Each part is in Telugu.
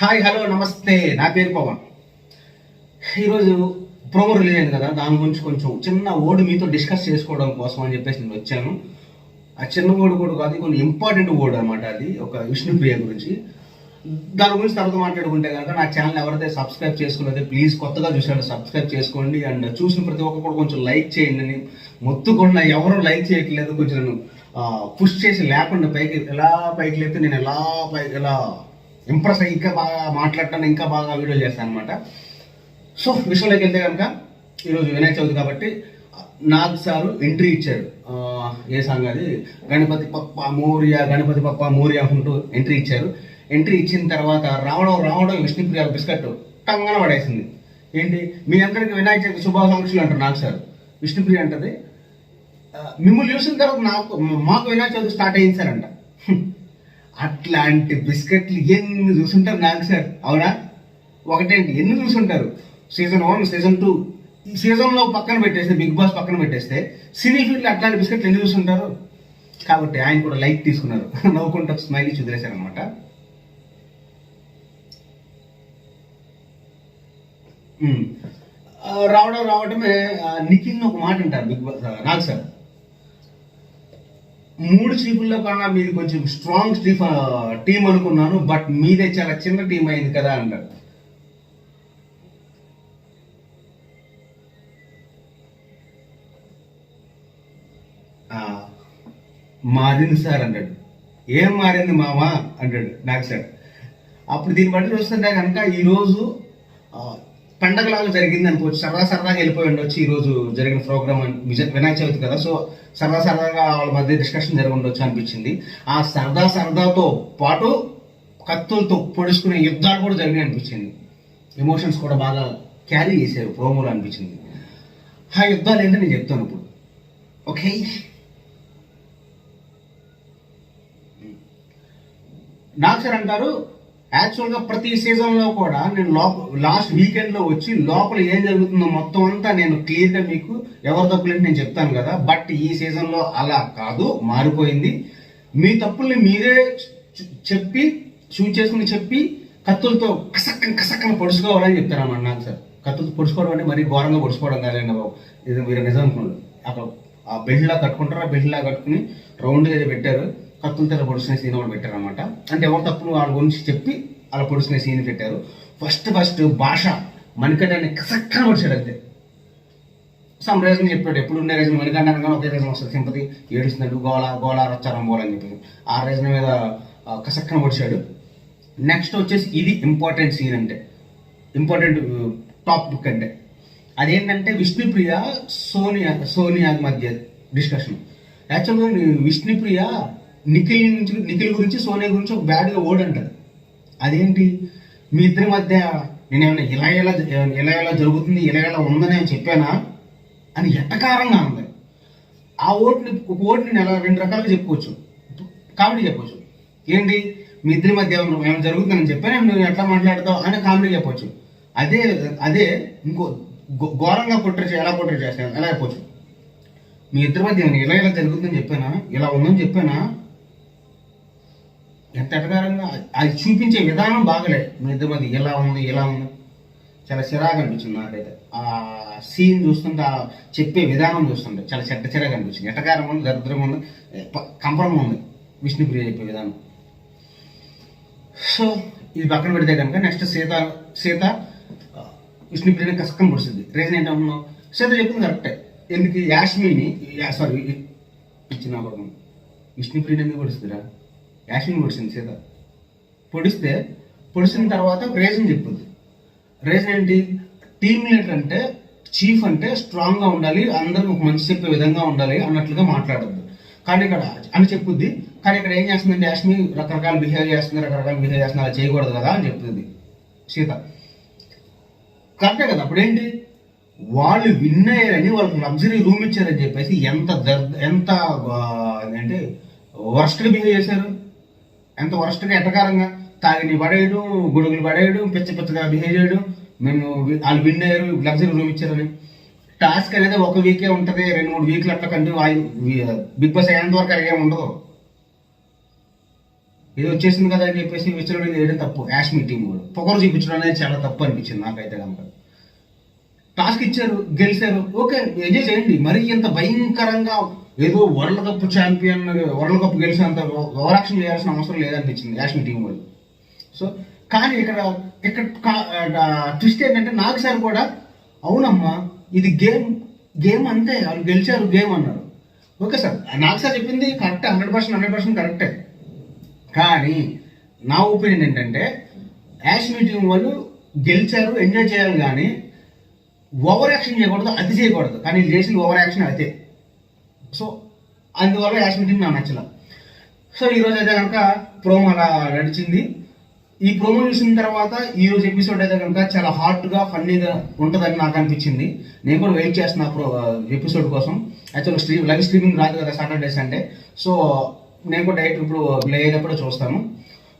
హాయ్ హలో నమస్తే. నా పేరు పవన్. ఈరోజు ప్రోమో రిలీజ్ అయింది కదా దాని గురించి కొంచెం చిన్న ఓడు మీతో డిస్కస్ చేసుకోవడం కోసం అని చెప్పేసి నేను వచ్చాను. ఆ చిన్న ఓడు కూడా కాదు కొన్ని ఇంపార్టెంట్ ఓడు అనమాట అది ఒక విష్ణుప్రియ గురించి. దాని గురించి తర్వాత మాట్లాడుకుంటే కనుక నా ఛానల్ ఎవరైతే సబ్స్క్రైబ్ చేసుకోలేదో ప్లీజ్ కొత్తగా చూసాడు సబ్స్క్రైబ్ చేసుకోండి. అండ్ చూసిన ప్రతి ఒక్కరు కూడా కొంచెం లైక్ చేయండి అని మొత్తుకుండా ఎవరు లైక్ చేయట్లేదు కొంచెం నేను పుష్ చేసి లేకుండా పైకి ఎలా పైకి లేకపోతే నేను ఎలా పైకి ఎలా ఇంప్రెస్ అయ్యి ఇంకా బాగా మాట్లాడటాను ఇంకా బాగా వీడియో చేస్తాను అనమాట సో విషయంలోకి వెళ్తే కనుక ఈరోజు వినాయక చవితి కాబట్టి నాగ్ సారు ఎంట్రీ ఇచ్చారు. ఏ సాంగ్ అది? గణపతి పప్ప మోరియా గణపతి పప్ప మోరియా అంటూ ఎంట్రీ ఇచ్చారు. ఎంట్రీ ఇచ్చిన తర్వాత రావడం రావడం విష్ణుప్రియ బిస్కెట్ టంగన పడేసింది. ఏంటి? మీ అందరికి వినాయక చవితి శుభాకాంక్షలు అంటారు నాకు సార్. విష్ణుప్రియ అంటది. మిమ్మల్ని చూసిన తర్వాత నాకు మాకు వినాయక చవితి స్టార్ట్ అయింది సార్ అంట. అట్లాంటి బిస్కెట్లు ఎన్ని చూసుంటారు నాకు సార్? అవునా? ఒకటేంటి? ఎన్ని చూసుంటారు? Season one season two. ఈ సీజన్లో పక్కన పెట్టేస్తే బిగ్ బాస్ పక్కన పెట్టేస్తే సినీ ఫీల్డ్ అట్లాంటి బిస్కెట్లు ఎన్ని చూసుంటారు? కాబట్టి ఆయన కూడా లైట్ తీసుకున్నారు. నవ్వుకుంటూ స్మైల్ ఇచ్చి వదిలేశారనమాట రావడం రావడమే ఆ, నిఖిల్ ఒక మాట అంటారు బిగ్ బాస్ నాకు సార్. మూడు చీపుల్లో కన్నా మీది కొంచెం స్ట్రాంగ్ స్టీఫ్ టీం అనుకున్నాను బట్ మీదే చాలా చిన్న టీం అయింది కదా అన్నాడు మారింది సార్ అన్నాడు. ఏం మారింది మామా? అంటాడు నాకు సార్. అప్పుడు దీన్ని బట్టి చూస్తుంటే కనుక ఈరోజు పండగలాగా జరిగింది అనుకోవచ్చు సరదా సరదాగా వెళ్ళిపోయి ఉండొచ్చు ఈరోజు జరిగిన ప్రోగ్రామ్ వినాయక చవితి కదా. సో సరదా సరదాగా వాళ్ళ మధ్య డిస్కషన్ జరిగి ఉండొచ్చు అనిపించింది. ఆ సరదా సరదాతో పాటు కత్తులతో పొడుచుకునే యుద్ధాలు కూడా జరిగి అనిపించింది. ఎమోషన్స్ కూడా బాగా క్యారీ చేశారు ప్రోమోలో అనిపించింది. ఆ యుద్ధాలు ఏంటో నేను చెప్తాను ఇప్పుడు. ఓకే? నాగ్ సార్ అంటారు యాక్చువల్గా ప్రతి సీజన్లో కూడా నేను లోప లాస్ట్ వీకెండ్లో వచ్చి లోపల ఏం జరుగుతుందో మొత్తం అంతా నేను క్లియర్గా మీకు ఎవరి తప్పులేంటి నేను చెప్తాను కదా. బట్ ఈ సీజన్లో అలా కాదు మారిపోయింది. మీ తప్పుల్ని మీరే చెప్పి షూట్ చేసుకుని చెప్పి కత్తులతో కసక్కన కసక్కన పొడుచుకోవాలని చెప్తారు అన్నమాట నాకు సార్. కత్తులతో పొడుచుకోవడం అంటే మరీ ఘోరంగా పొడుచుకోవడం కాదండి బాబు. ఇది మీరు నిజం అనుకున్నారు. అక్కడ ఆ బెల్ట్లా కట్టుకుంటారు ఆ బెల్ట్లా కట్టుకుని రౌండ్గా పెట్టారు. కత్తులతో ఇలా పొడుచుకునే సీన్ కూడా పెట్టారు అనమాట అంటే ఎవరి తప్పులు వాళ్ళ గురించి చెప్పి అలా పొడుచుకునే సీన్ పెట్టారు. ఫస్ట్ ఫస్ట్ భాష మణికంఠాన్ని కసక్కన పొడిచాడు అంతే. సమ్ రీజన్ చెప్పాడు. ఎప్పుడు ఉండే రీజన్ మణికంఠ అనగానే ఒకే రీజన్ వస్తుంది. సింపతి ఏడుస్తున్నాడు గోళ గోళ రచ్చారం గోళ అని చెప్పి ఆ రీజన్ మీద కసక్కన పొడిచాడు. నెక్స్ట్ వచ్చేసి ఇది ఇంపార్టెంట్ సీన్ అంటే. ఇంపార్టెంట్ టాప్ బుక్ అంటే. అదేంటంటే విష్ణుప్రియ సోనియా సోనియా మధ్య డిస్కషన్ యాక్చువల్గా విష్ణుప్రియ నిఖిల్ నుంచి నిఖిల్ గురించి సోనియా గురించి ఒక బ్యాడ్గా ఓడ్ అంటారు అదేంటి? మీ ఇద్దరి మధ్య నేనేమన్నా ఇలా ఎలా ఇలా ఎలా జరుగుతుంది ఇలా ఎలా ఉందని నేను చెప్పానా? అని ఎట్టకారంగా ఉంది. ఆ ఓటుని ఒక ఓటుని నేను ఎలా రెండు రకాలుగా చెప్పుకోవచ్చు. కామెడీ చెప్పవచ్చు ఏంటి? మీ ఇద్దరి మధ్య ఏమైనా జరుగుతుందని చెప్పాను నువ్వు ఎట్లా మాట్లాడతావు అని కామెడీ చెప్పవచ్చు అదే అదే ఇంకో ఘోరంగా కుట్ర ఎలా కుట్ర చేస్తాను ఎలా చెప్పొచ్చు. మీ ఇద్దరి మధ్య ఇలా ఇలా జరుగుతుందని చెప్పానా? ఇలా ఉందని చెప్పానా? ఎంత ఎటకారంగా? అది చూపించే విధానం బాగలే. మీ ఇద్దరు మధ్య ఎలా ఉంది ఎలా ఉంది? చాలా చిరాగా అనిపించింది నాకైతే. ఆ సీన్ చూస్తుంటే ఆ చెప్పే విధానం చూస్తుంటే చాలా చెడ్డ చిరాగా అనిపించింది. ఎటకారం ఉంది దరిద్రం ఉంది కంపరం ఉంది. విష్ణుప్రియ చెప్పే విధానం. సో ఇది పక్కన పెడితే కనుక నెక్స్ట్ సీత సీత విష్ణుప్రియని కసకం పొడుస్తుంది రీజన్ ఏంటంటున్నావు సీత చెప్పింది కరెక్టే ఎందుకు? యాష్మిని సారీ ఇచ్చిన విష్ణుప్రియని ఎందుకు పొడుస్తుందిరా యాక్షన్ పొడిచింది సీత పొడిస్తే పొడిచిన తర్వాత ఒక రీజన్ చెప్పుద్ది. రీజన్ ఏంటి? టీమ్ లీడర్ అంటే చీఫ్ అంటే స్ట్రాంగ్గా ఉండాలి అందరికి ఒక మంచి చెప్పే విధంగా ఉండాలి అన్నట్లుగా మాట్లాడద్దు. కానీ ఇక్కడ అని చెప్పుద్ది. కానీ ఇక్కడ ఏం చేస్తుందంటే యాష్మి రకరకాల బిహేవ్ చేస్తుంది రకరకాల బిహేవ్ చేస్తుంది అలా చేయకూడదు కదా అని చెప్తుంది. సీత. కరెక్టే కదా? అప్పుడేంటి వాళ్ళు విన్ అయ్యారని వాళ్ళకి లగ్జరీ రూమ్ ఇచ్చారని చెప్పేసి ఎంత దర్- ఎంత అంటే వర్స్ట్ బిహేవ్ చేశారు? ఎంత వరస్ట్గా ఎటకారంగా తాగిని పడేయడం గొడుగులు పడేయడం పిచ్చ పిచ్చగా బిహేవ్ చేయడం. మేము వాళ్ళు విన్ అయ్యారు లగ్జరీ రూమ్ ఇచ్చారని. టాస్క్ అనేది ఒక వీకే ఉంటుంది రెండు మూడు వీక్లు అట్లా కంటిన్యూ బిగ్ బాస్ అయ్యేంత వరకు అలాగే ఉండదు. ఇది వచ్చేసింది కదా అని చెప్పేసి విచ్చలవిడి చేయడం తప్పు. యాష్ మీటింగ్ కూడా. పొగరు చూపించడం అనేది చాలా తప్పు అనిపించింది నాకైతే కనుక. టాస్క్ ఇచ్చారు గెలిచారు. ఓకే ఎంజాయ్ చేయండి. మరి ఇంత భయంకరంగా ఏదో world cup champion world cup గెలిచినంత overaction చేయాల్సిన అవసరం లేదనిపించింది నేషనల్ టీం వాళ్ళు. సో కానీ ఇక్కడ ఇక్కడ ట్విస్ట్ ఏంటంటే నాకు సార్ కూడా అవునమ్మా ఇది గేమ్ గేమ్ అంతే వాళ్ళు గెలిచారు గేమ్ అన్నారు. ఓకే సార్ నాకు సార్ చెప్పింది కరెక్టే హండ్రెడ్ పర్సెంట్ హండ్రెడ్ పర్సెంట్ కరెక్టే. కానీ నా ఒపీనియన్ ఏంటంటే యాష్ టీం వాళ్ళు గెలిచారు ఎంజాయ్ చేయాలి కానీ ఓవర్ యాక్షన్ చేయకూడదు అది చేయకూడదు. కానీ చేసిన ఓవర్ యాక్షన్ అదే. సో అందువల్ల యాష్ మీటింగ్ నాకు నచ్చల. సో ఈరోజు అయితే కనుక ప్రోమో అలా నడిచింది. ఈ ప్రోమో చూసిన తర్వాత ఈ రోజు ఎపిసోడ్ అయితే కనుక చాలా హాట్గా ఫన్నీగా ఉంటుందని నాకు అనిపించింది. నేను కూడా వెయిట్ చేస్తున్నా ప్రో ఎపిసోడ్ కోసం. యాక్చువల్ స్ట్రీమ్ లైవ్ స్ట్రీమింగ్ రాదు కదా సాటర్డేస్ అంటే సో నేను కూడా డైరెక్ట్ ఇప్పుడు ప్లే అయినప్పుడు చూస్తాను.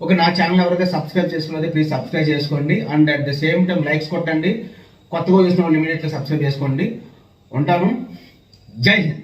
ఓకే నా ఛానల్ ఎవరైతే సబ్స్క్రైబ్ చేసుకున్నది ప్లీజ్ సబ్స్క్రైబ్ చేసుకోండి. And at the same time likes కొట్టండి. కొత్తగా చూసిన వాళ్ళు ఇమీడియట్గా సబ్స్క్రైబ్ చేసుకోండి. ఉంటాను. జై హింద్.